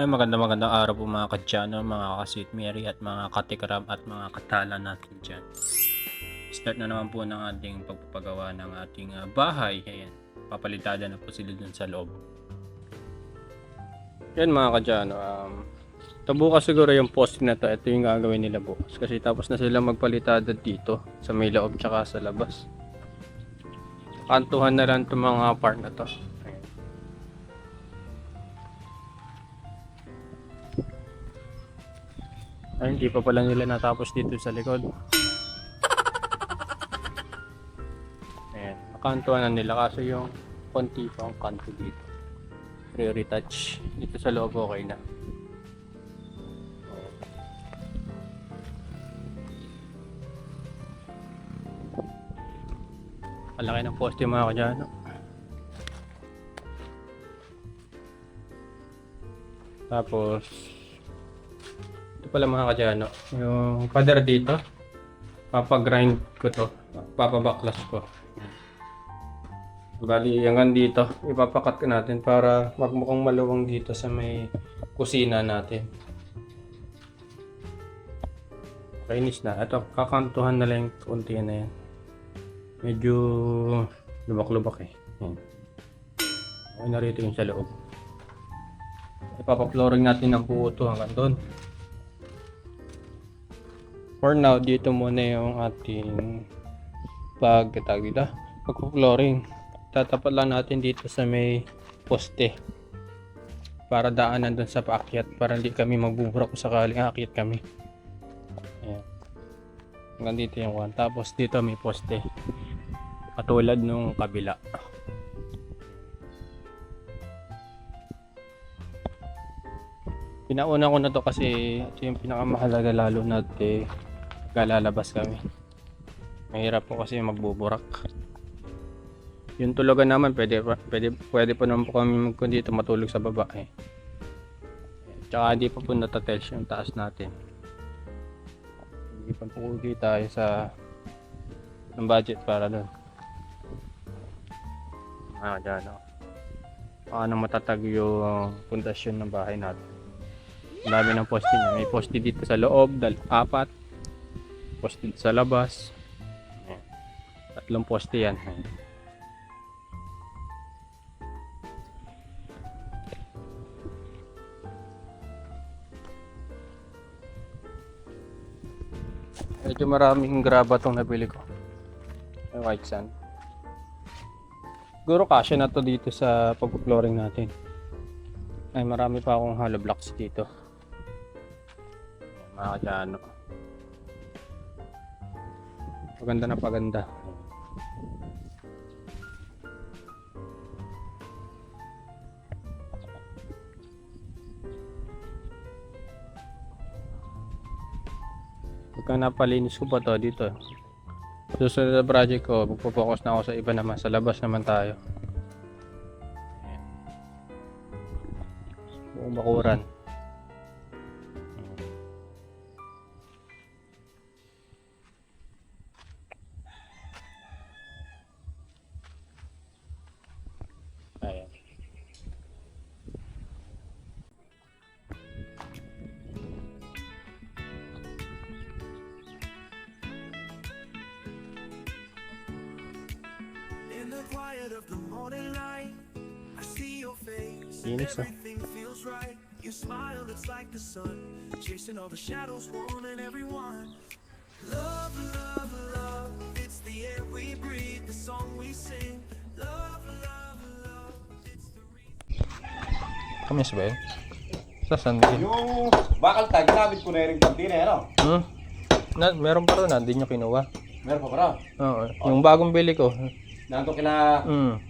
Ay maganda magandang araw po mga kadyano, mga kasit Mary at mga katikram at mga katala natin dyan. Start na naman po ng ating pagpapagawa ng ating ah, bahay. Ayan, papalitada na po sila dun sa loob. Yan mga kadyano, um, ito siguro yung post na to, ito yung gagawin nila bukas. Kasi tapos na sila magpalitada dito sa may loob tsaka sa labas. Kantuhan na lang itong mga part na to. Ay, hindi pa pala nila natapos dito sa likod. Ayan, nakantuan na nila kasi yung konti pa ang kanto dito. Re-retouch. Dito sa loob okay na. Malaki ng poste mga kadyano. Tapos, ito pala mga kadyano, yung pader dito, papagrind ko to, papabaklas ko. Bali, hanggang dito, ipapakat ko natin para magmukhang maluwang dito sa may kusina natin. Kainis na. Ito, kakantuhan na lang kunti na yan. Medyo lubak-lubak eh. Yan. Okay na rito yung sa loob. Ipapa-flooring natin ng buo to hanggang doon. For now, dito muna yung ating pagkatag dito. Pagpo-flooring. Tatapat lang natin dito sa may poste. Para daanan doon sa paakyat. Para hindi kami magbubura kung sakaling aakyat kami. Ayan. Hanggang dito yung one. Tapos dito may poste. Katulad nung kabila. Pinauna ko na to kasi ito yung pinakamahalaga lalo na eh, kalalabas kami. Mahirap po kasi magbuburak. Yung tulugan naman pwede pwede pwede pa naman po kami mag dito matulog sa baba eh. Tsaka hindi pa po natatiles yung taas natin. Hindi pa po tayo sa ng budget para doon. Ah, dyan o. Paano matatag yung pundasyon ng bahay natin. Ang dami ng poste niya. May poste dito sa loob, dal apat. Poste dito sa labas. Ayan. Tatlong poste yan. Ayan. Medyo maraming graba tong nabili ko. Yung white sand. Siguro kasya na to dito sa pag-flooring natin. Ay, marami pa akong hollow blocks dito. Mga kadyano. Paganda na paganda. Pagka napalinis ko pa to dito. Susunod na project ko, magpo-focus na ako sa iba naman. Sa labas naman tayo. Linis, ah. Everything feels right. You smile, it's like the sun, chasing all the shadows, warning everyone. Love, love, love. It's the air we breathe, the song we sing. Love, love, love. It's the reason. Kamis ba yun? Saan din? Yung bakal tag, ginamit ko na rin kantina, ano? Hmm? Na, meron pa rin, hindi nyo kinuha. Meron pa para. Oo, yung bagong bili ko. Nanto kila... Hmm.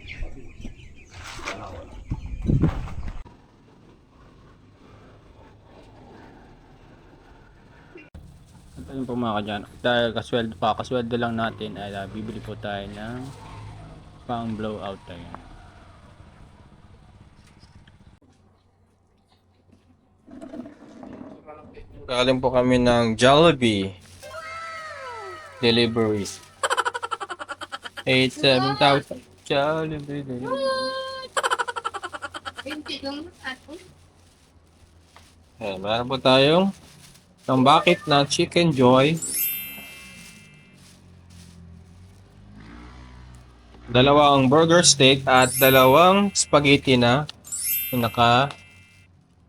Ito yung po mga kadyan. Dahil kasweldo pa, kasweldo lang natin ay ah, bibili po tayo ng pang blowout tayo. Galing po kami ng Jollibee delivery. 8,7,000 Jollibee delivery. Hindi lang ako. Ayan, meron po tayong ng bucket na chicken joy. Dalawang burger steak at dalawang spaghetti na naka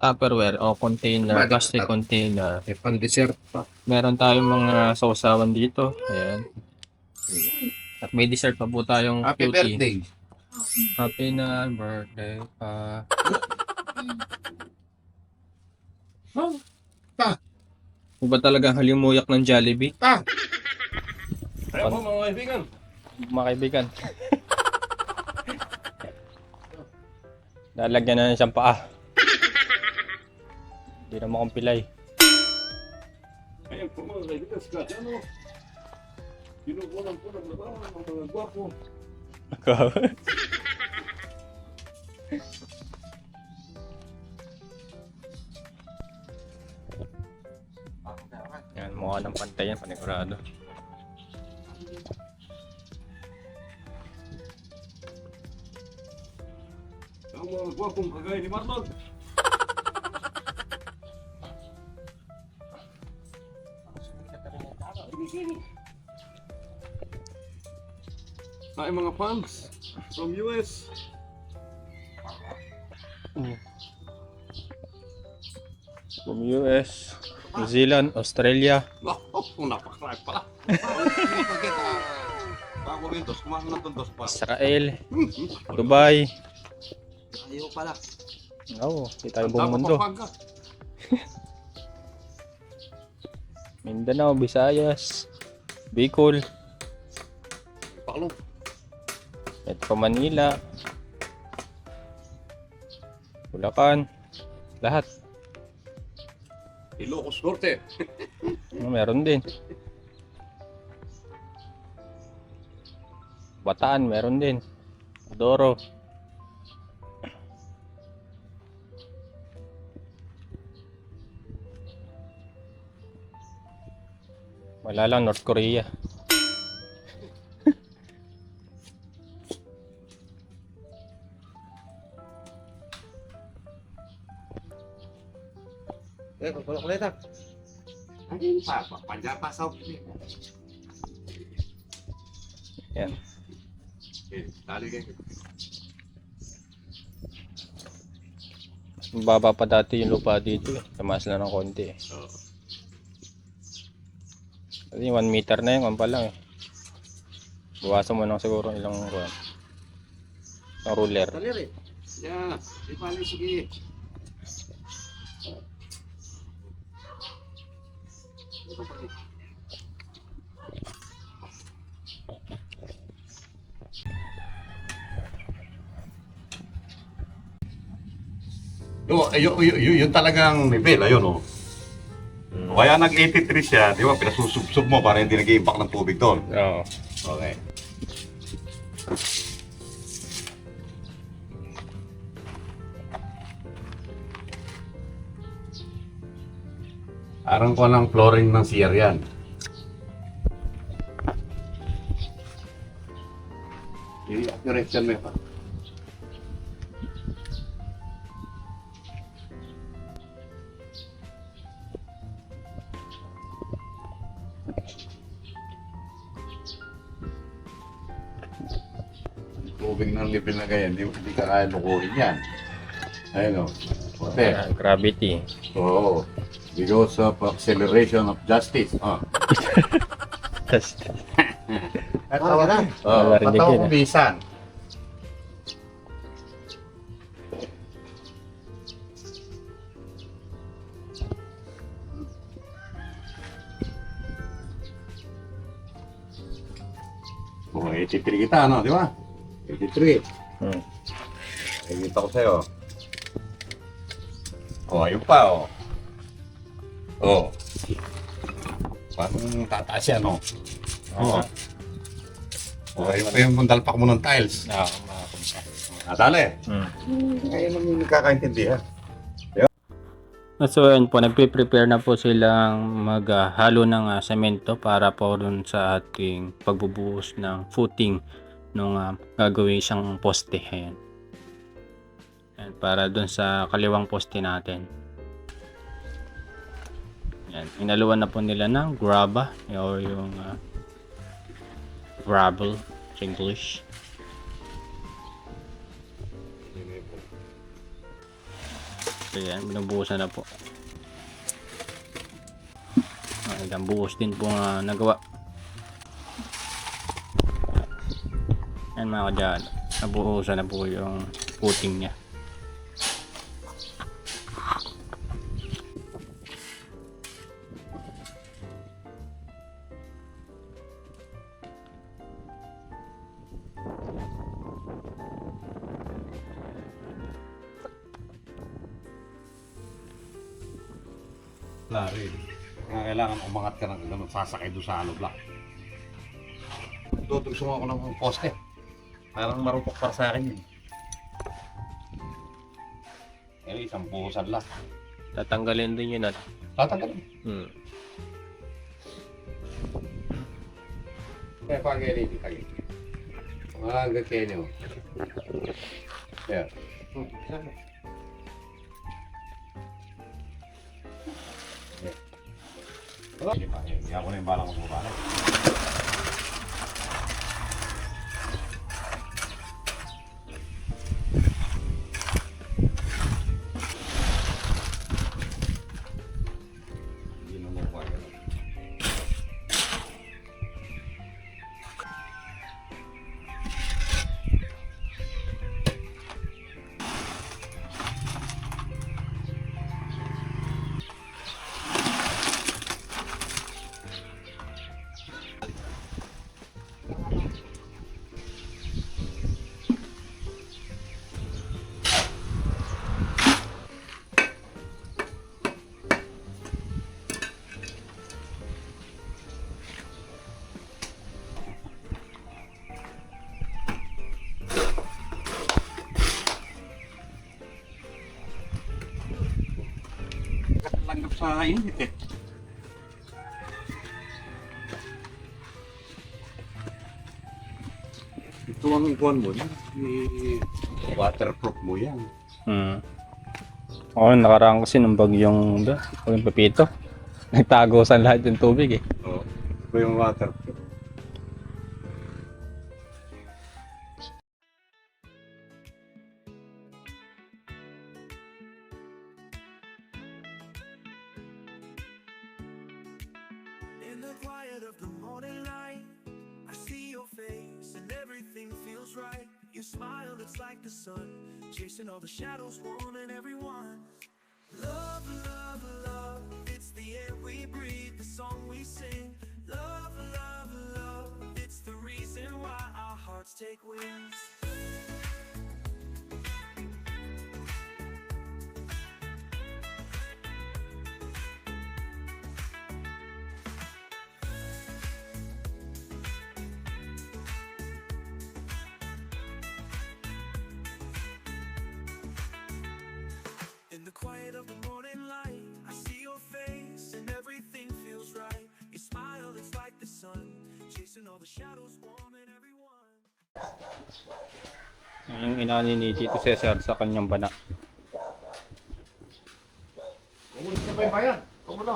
Tupperware o container, plastic container. Eh, pan dessert pa. Meron tayong mga sausawan dito. Ayan. At may dessert pa po tayong Happy cutie. birthday. Happy na birthday pa. Pa. Ano ba talaga halimuyak ng Jollibee? Pa! Ayaw mo mga kaibigan. Mga kaibigan. Lalagyan na ng siyang paa. Hindi na makumpilay. Ayan po mga kaibigan. Scott, ano? Pinukulang po ng ng mga gwapo. Yan, mukha ng pantay yan, panigurado. Ang mga gwapong kagaya ni Marlon. Ay mga fans from US. From US, New Zealand, Australia, Oh, napakarami pala. Bago rin tos, kumain na tos pa. Israel, Dubai. Ayaw pala. Oo, oh, tayo buong mundo. Mindanao, Visayas, Bicol, Paklo. Metro Manila, Bulacan, lahat. Ilocos Norte. Oh, meron din. Bataan, meron din. Doro. Wala lang, North Korea. Eh, kapalak ulit ah. Ay, pa, pa, panja pa sa Yan. Eh, tali kayo. Mababa pa dati yung lupa dito eh. Tumaas lang ng konti eh. Oo. Kasi 1 meter na yun, pa lang eh. Buwasan mo lang siguro ilang. Ang ruler. Tali rin. Yeah, di pali sige. Yo, yun, yun, yun, yun talagang level, ayun oh. O Kaya nag-83 siya, di ba? Pinasusubsob mo para hindi nag-iimpact ng tubig doon. Oo. Okay. Parang ko ng flooring ng CR yan. I-accurate mo pa. tubig ng level na ganyan, hindi, hindi ka kaya lukuhin yan. Ayun o. Puti. Ah, gravity. Oo. Because of acceleration of justice. Ah. Tas, Katawa na. Oo, Narinig katawa yun, ah. kumisan. Oh, 83 kita, ano, di ba? 83. hmm. Nakikita ko sa'yo. Oh, ayun pa, oh. Oh. Parang tataas yan, oh. Oh. Oh, ayun pa yung mandalpak mo ng tiles. Ah, makakumsa. Nadali. Hmm. Ngayon ang nagkakaintindihan. So ayun po, nagpe-prepare na po silang maghalo ng ah, semento para po dun sa ating pagbubuhos ng footing nung ah, gagawin siyang poste. Ayan. Ayan, para dun sa kaliwang poste natin. Yan, inaluan na po nila ng graba or yung ah, gravel English. So yan, binubuhusan na po. Ah, ilang buhos din po nga nagawa. Yan mga kadyan, nabuhusan na po yung puting niya. Umangat ka ng ganun, sasakay doon sa ano block. Tutugso mo ako ng poste. Parang marupok para sa akin yun. Eh, isang buhusan lang. Tatanggalin din yun at Tatanggalin. hmm. Kaya pa kayo rin kayo. Mga kayo niyo. Yeah. Hindi hindi ako na yung balang magbabalay. Hindi sa init eh. Ito ang ikuan mo, i- waterproof mo yan. Hmm. Oo, nakaraan kasi nung bagyong, ba, bagyong pepito. Nagtago sa lahat yung tubig eh. Oo. Ito yung waterproof. In the quiet of the morning light, I see your face and everything feels right. You smile, it's like the sun, chasing all the shadows, warming everyone. Love, love, love, it's the air we breathe, the song we sing. Love, love, love, it's the reason why our hearts take wings. Yung inani ni Tito Cesar sa kanyang bana. Umulit ka pa yung bayan. Ako na.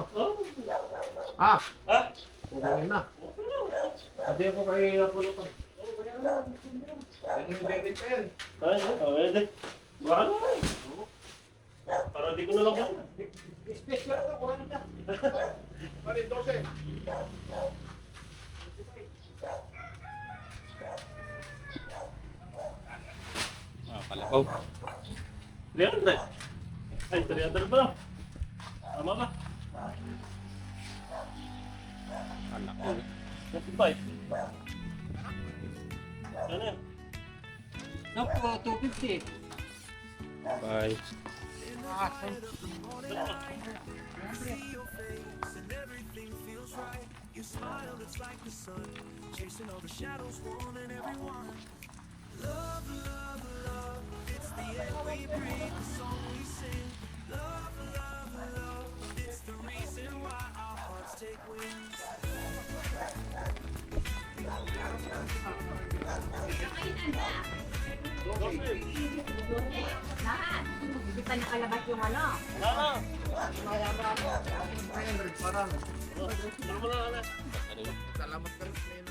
Ah! Ah! Umulit na. Hindi ako kayo napulutan. Hindi yung debit pa yan. Ay, oh, eh, di. Baka na eh. Para di ko na lang. Pari, 12. Kalabaw. Liyan na. Ay, 300 ba? Tama ba? Kalabaw. 25. Ano yan? Naku, uh, 250. Bye. See your face and everything feels right. You smile, it's like the sun, chasing all the shadows, warming everyone. Love, love, love, Lahat. Hindi pa nakalabas yung ano. Wala na. Salamat ka rin.